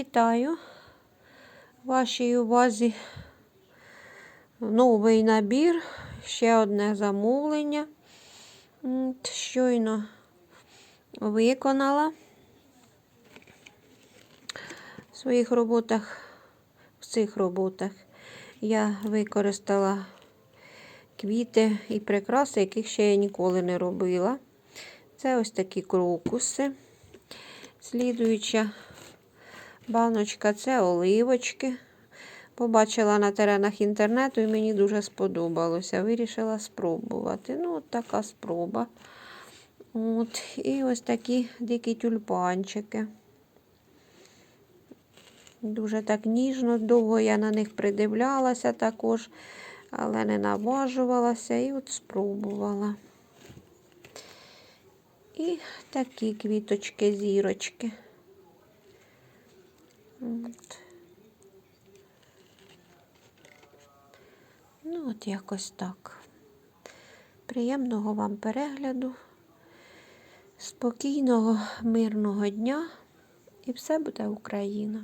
Вітаю вашій увазі новий набір, ще одне замовлення. Щойно виконала в своїх роботах, в цих роботах я використала квіти і прикраси, яких ще я ніколи не робила. Це ось такі крокуси. Слідуюча баночка це оливочки. Побачила на теренах інтернету і мені дуже сподобалося. Вирішила спробувати. Ну, от така спроба. От. І ось такі дикі тюльпанчики. Дуже так ніжно, довго я на них придивлялася також, але не наважувалася і от спробувала. І такі квіточки, зірочки. От. Ну, от якось так. Приємного вам перегляду, спокійного, мирного дня і все буде Україна.